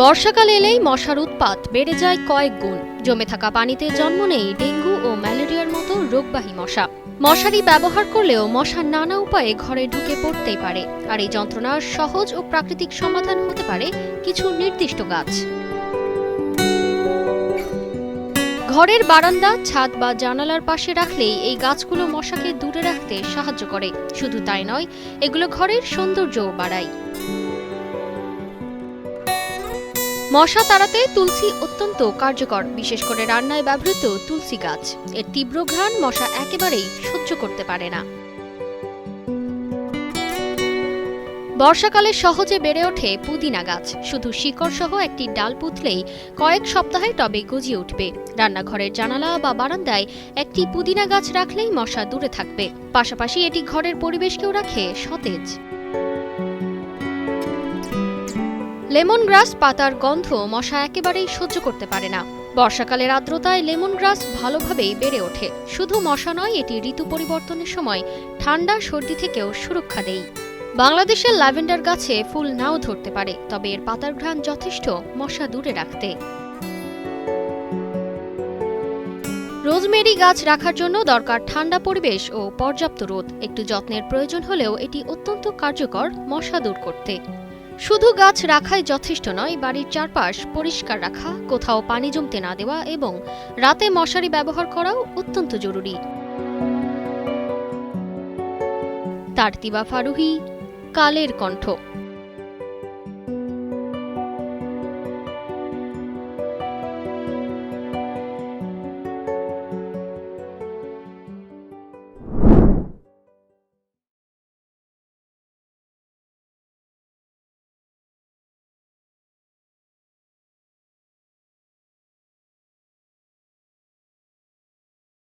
বর্ষাকাল এলেই মশার উৎপাত বেড়ে যায় কয়েক গুণ। জমে থাকা পানিতে জন্ম নেই ডেঙ্গু ও ম্যালেরিয়ার মতো রোগবাহী মশা। মশারি ব্যবহার করলেও মশা নানা উপায়ে ঘরে ঢুকে পড়তেই পারে। আর এই যন্ত্রণার সহজ ও প্রাকৃতিক সমাধান হতে পারে কিছু নির্দিষ্ট গাছ। ঘরের বারান্দা, ছাদ বা জানালার পাশে রাখলেই এই গাছগুলো মশাকে দূরে রাখতে সাহায্য করে। শুধু তাই নয়, এগুলো ঘরের সৌন্দর্যও বাড়ায়। মশা তাড়াতে তুলসী অত্যন্ত কার্যকর, বিশেষ করে রান্নায় ব্যবহৃত তুলসী গাছ। এর তীব্র ঘ্রাণ মশা একেবারেই সহ্য করতে পারে না। বর্ষাকালে সহজে বেড়ে ওঠে পুদিনা গাছ। শুধু শিকড় সহ একটি ডাল পুঁতলেই কয়েক সপ্তাহে টবে গজিয়ে উঠবে। রান্নাঘরের জানালা বা বারান্দায় একটি পুদিনা গাছ রাখলেই মশা দূরে থাকবে। পাশাপাশি এটি ঘরের পরিবেশকেও রাখে সতেজ। লেমন গ্রাস পাতার গন্ধ মশা একেবারেই সহ্য করতে পারে না। বর্ষাকালের আর্দ্রতায় লেমন গ্রাস ভালোভাবেই বেড়ে ওঠে। শুধু মশা নয়, এটি ঋতু পরিবর্তনের সময় ঠান্ডা, সর্দি থেকেও সুরক্ষা দেয়। বাংলাদেশের ল্যাভেন্ডার গাছে ফুল নাও ধরতে পারে, তবে এর পাতার ঘ্রাণ যথেষ্ট মশা দূরে রাখতে। রোজমেরি গাছ রাখার জন্য দরকার ঠান্ডা পরিবেশ ও পর্যাপ্ত রোদ। একটু যত্নের প্রয়োজন হলেও এটি অত্যন্ত কার্যকর মশা দূর করতে। শুধু গাছ রাখাই যথেষ্ট নয়, বাড়ির চারপাশ পরিষ্কার রাখা, কোথাও পানি জমতে না দেওয়া এবং রাতে মশারি ব্যবহার করাও অত্যন্ত জরুরি। তারতিবা ফারুহি, কালের কণ্ঠ।